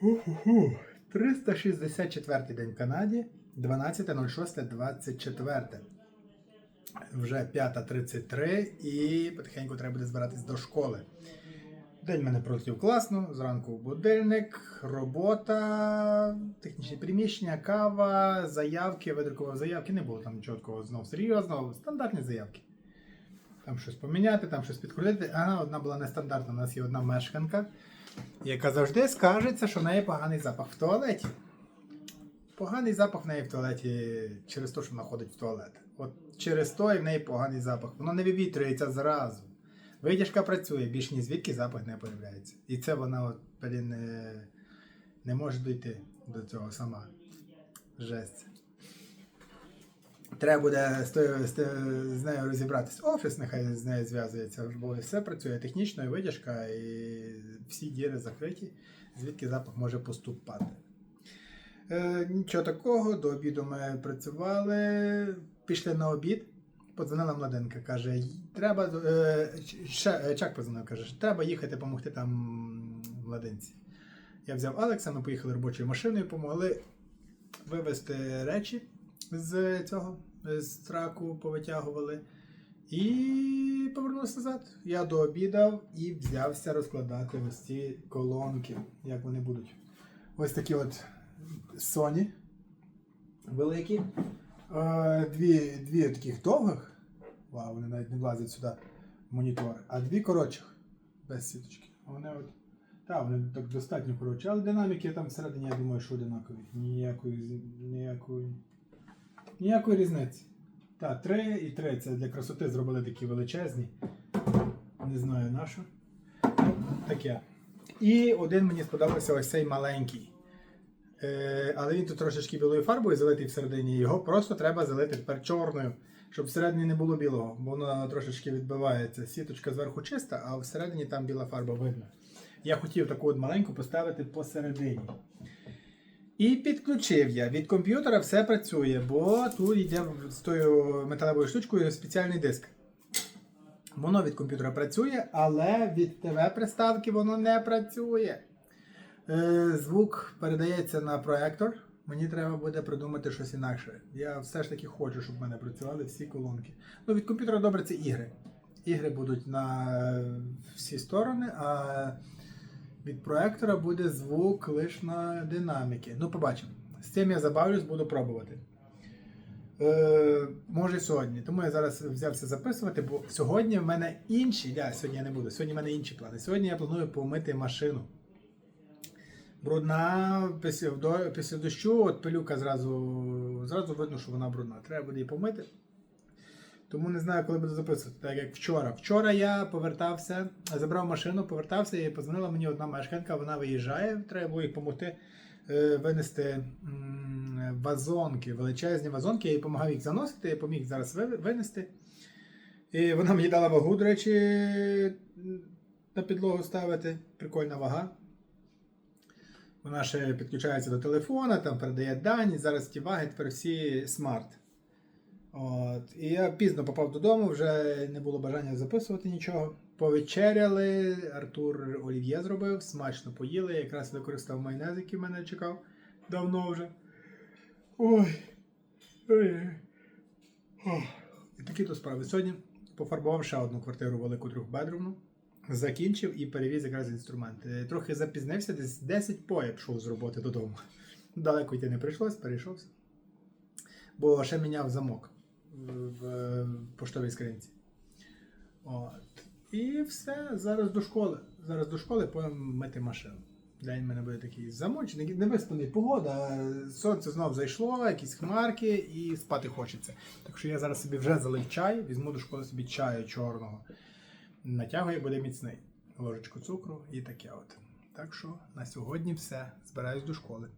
Ху-ху-ху. 364 день в Канаді, 12.06.24. Вже 5.33 і потихеньку треба буде збиратись до школи. День мене пролетів класно. Зранку будильник, робота, технічні приміщення, кава, заявки. Видрукував заявки. Не було там нічого такого знову серйозного. Стандартні заявки. Там щось поміняти, там щось підкрутити. Ага, одна була нестандартна. У нас є одна мешканка, яка завжди скажеться, що в неї поганий запах в туалеті. Поганий запах в неї в туалеті через те, що вона ходить в туалет. От через то і в неї поганий запах. Воно не вивітрюється зразу. Витяжка працює, більш ні звідки запах не появляється. І це вона от, не, не може дійти до цього сама. Жесть. Треба буде з, тою, з, з нею розібратись. Офіс нехай з нею зв'язується, бо все працює технічно, і витяжка, і всі діри закриті, звідки запах може поступати. Е, нічого такого, до обіду ми працювали, пішли на обід. Подзвонила младенка, каже, треба. Е, Ч- е, Чак подзвонив, каже, треба їхати допомогти там младенці. Я взяв Алекса, ми поїхали робочою машиною, допомогли вивезти речі з цього, з траку, повитягували. І повернувся назад. Я дообідав і взявся розкладати ось ці колонки, як вони будуть. Ось такі от Sony великі. Е, Дві, дві таких довгих. Вау, вони навіть не влазять сюди монітор. А дві коротших, без сіточки. Вони от. Так, вони так достатньо коротші, але динаміки там всередині, я думаю, що одинакові. Ніякої, ніякої, ніякої різниці. Так, 3 і 3 це для красоти зробили такі величезні. Не знаю на що. Ну, таке. І один мені сподобався ось цей маленький. Е, але він тут трошечки білою фарбою залитий всередині. Його просто треба залити тепер чорною, щоб всередині не було білого, бо воно трошечки відбивається. Сіточка зверху чиста, а всередині там біла фарба видно. Я хотів таку от маленьку поставити посередині. І підключив я. Від комп'ютера все працює, бо тут йде з тою металевою штучкою спеціальний диск. Воно від комп'ютера працює, але від ТВ-приставки воно не працює. Е, Звук передається на проектор. Мені треба буде придумати щось інакше. Я все ж таки хочу, щоб в мене працювали всі колонки. Ну, від комп'ютера добре це ігри. Ігри будуть на всі сторони, а від проектора буде звук лише на динаміки. Ну, побачимо. З цим я забавлюсь, буду пробувати. Е, може сьогодні. Тому я зараз взявся записувати, бо сьогодні в мене інші. Да, сьогодні я не буду. Сьогодні в мене інші плани. Сьогодні я планую помити машину. Брудна після, після дощу, от пилюка зразу, зразу видно, що вона брудна. Треба буде її помити. Тому не знаю, коли буду записувати, так як вчора. Вчора я повертався, забрав машину, повертався і позвонила мені одна мешканка, вона виїжджає, треба було їй допомогти е, винести вазонки, величезні вазонки. Я їй допомагав їх заносити, я поміг зараз винести. І вона мені дала вагу, до речі, на підлогу ставити. Прикольна вага. Вона ще підключається до телефона, там передає дані. Зараз ті ваги тепер всі смарт. От. І я пізно попав додому, вже не було бажання записувати нічого. Повечеряли, Артур Олів'є зробив, смачно поїли, якраз використав майонез, який мене чекав давно вже. Ой. І такі то справи. Сьогодні пофарбував ще одну квартиру велику трьохбедровну. Закінчив і перевіз якраз інструмент. Е, Трохи запізнився, десь 10 по я пішов з роботи додому. Далеко йти не прийшлось, перейшовся. Бо ще міняв замок в, в поштовій скринці. От. І все, зараз до школи. Зараз до школи потім мити машину. День в мене буде такий замочений, невиспаний погода, сонце знов зайшло, якісь хмарки і спати хочеться. Так що я зараз собі вже залив чай, візьму до школи собі чаю чорного. Натягує, буде міцний. Ложечку цукру і таке от. Так що на сьогодні все. Збираюсь до школи.